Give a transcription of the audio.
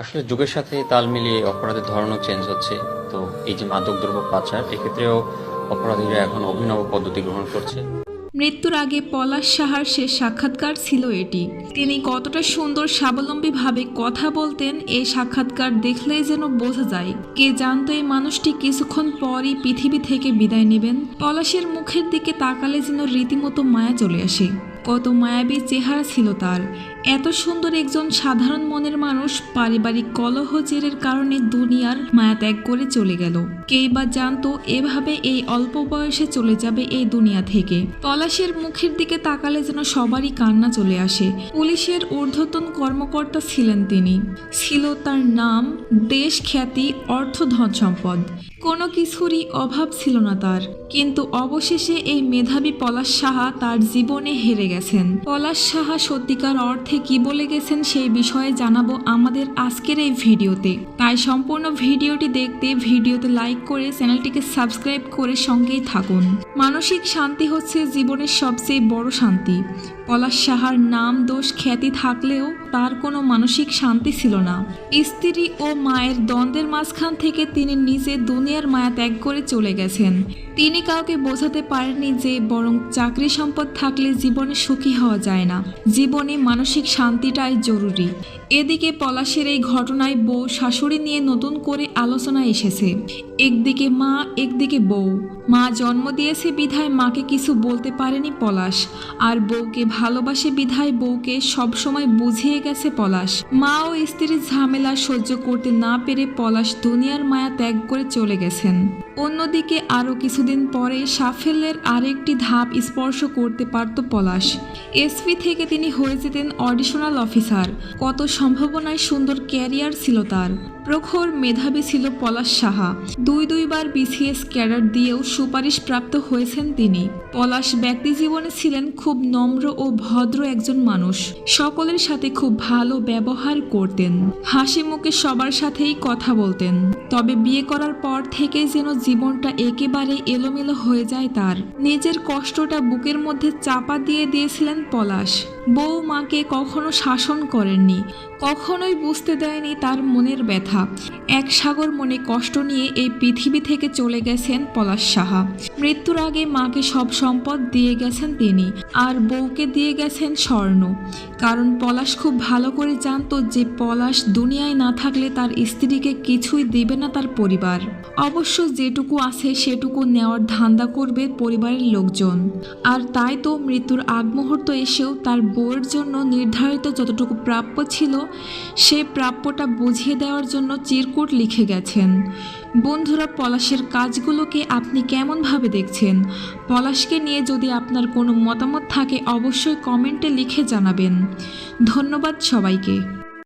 আসলে যুগের সাথে তাল মিলিয়ে অপরাধের ধরনও চেঞ্জ হচ্ছে। তো এই যে মাদকদ্রব্য পাচার, এক্ষেত্রেও অপরাধীরা এখন অভিনব পদ্ধতি গ্রহণ করছে। মৃত্যুর আগে পলাশ সাহার শেষ সাক্ষাৎকার ছিল এটি। তিনি কতটা সুন্দর, স্বাবলম্বীভাবে কথা বলতেন, এই সাক্ষাৎকার দেখলেই যেন বোঝা যায়। কে জানতো এই মানুষটি কিছুক্ষণ পরই পৃথিবী থেকে বিদায় নেবেন? পলাশের মুখের দিকে তাকালে যেন রীতিমতো মায়া চলে আসে। কত মায়াবী চেহারা ছিল তার। এত সুন্দর একজন সাধারণ মনের মানুষ পারিবারিক কলহ জেরের কারণে দুনিয়ার মায়া ত্যাগ করে চলে গেল। কেই বা জানতো এভাবে এই অল্প বয়সে চলে যাবে এই দুনিয়া থেকে। পলাশের মুখের দিকে তাকালে যেন সবারই কান্না চলে আসে। পুলিশের ঊর্ধ্বতন কর্মকর্তা ছিলেন তিনি। ছিল তার নাম দেশ খ্যাতি অর্থ ধন সম্পদ। কোনো কিছুরই অভাব ছিল না তার। কিন্তু অবশেষে এই মেধাবী পলাশ সাহা তার জীবনে হেরে গেছেন। পলাশ সাহা সত্যিকার অর্থে কি বলে গেছেন সেই বিষয়ে জানাব আমাদের আজকের এই ভিডিওতে। তাই সম্পূর্ণ ভিডিওটি দেখতে ভিডিওতে লাইক করে চ্যানেলটিকে সাবস্ক্রাইব করে সঙ্গেই থাকুন। মানসিক শান্তি হচ্ছে জীবনের সবচেয়ে বড় শান্তি। পলাশ সাহার নাম, দোষ, খ্যাতি থাকলেও তার কোনো মানসিক শান্তি ছিল না। স্ত্রী ও মায়ের দ্বন্দ্বের মাঝখান থেকে তিনি নিজে দুনিয়ার মায়া ত্যাগ করে চলে গেছেন। তিনি কাউকে বোঝাতে পারেননি যে বরং চাকরি সম্পদ থাকলে জীবনে সুখী হওয়া যায় না। জীবনে মানসিক শান্তিটাই জরুরি। এদিকে পলাশের এই ঘটনায় বউ শাশুড়ি নিয়ে নতুন করে আলোচনা এসেছে। একদিকে মা, একদিকে বউ। মা জন্ম দিয়েছে বিধায় মাকে কিছু বলতে পারেনি পলাশ। আর বউকে ভালোবাসে বিধায় বউকে সবসময় বুঝিয়ে গেছে পলাশ। মা ও স্ত্রীর ঝামেলা সহ্য করতে না পেরে পলাশ দুনিয়ার মায়া ত্যাগ করে চলে গেছেন। অন্যদিকে আরও কিছুদিন পরে সাফল্যের আরেকটি ধাপ স্পর্শ করতে পারত পলাশ। এসপি থেকে তিনি হয়ে যেতেন অডিশনাল অফিসার। কত সম্ভাবনায় সুন্দর ক্যারিয়ার ছিল তার। প্রখর মেধাবী ছিল পলাশ সাহা। দুই দুইবার বিসিএস ক্যাডার দিয়েও সুপারিশ প্রাপ্ত হয়েছেন তিনি। পলাশ ব্যক্তি জীবনে ছিলেন খুব নম্র ও ভদ্র একজন মানুষ। সকলের সাথে খুব ভালো ব্যবহার করতেন। হাসি মুখে সবার সাথেই কথা বলতেন। তবে বিয়ে করার পর থেকেই যেন জীবনটা একেবারে এলোমেলো হয়ে যায় তার। নিজের কষ্টটা বুকের মধ্যে চাপা দিয়ে দিয়েছিলেন পলাশ। বউ মাকে কখনো শাসন করেননি, কখনোই বুঝতে দেয়নি তার মনের ব্যথা। এক সাগর মনে কষ্ট নিয়ে এই পৃথিবী থেকে চলে গেছেন পলাশ সাহা। মৃত্যুর আগে মাকে সব সম্পদ দিয়ে গেছেন তিনি, আর বউকে দিয়ে গেছেন স্বর্ণ। কারণ পলাশ খুব ভালো করে জানতো যে পলাশ দুনিয়ায় না থাকলে তার স্ত্রীকে কিছুই দেবে না তার পরিবার। অবশ্য যেটুকু আছে সেটুকু নেওয়ার ধান্দা করবে পরিবারের লোকজন। আর তাই তো মৃত্যুর আগ মুহূর্ত এসেও তার বউয়ের জন্য নির্ধারিত যতটুকু প্রাপ্য ছিল সেই প্রাপ্যটা বুঝিয়ে দেওয়ার জন্য চিরকুট লিখে গেছেন। বন্ধুরা, পলাশের কাজগুলোকে আপনি কেমনভাবে দেখছেন? পলাশকে নিয়ে যদি আপনার কোনো মতামত থাকে, অবশ্যই কমেন্টে লিখে জানাবেন। ধন্যবাদ সবাইকে।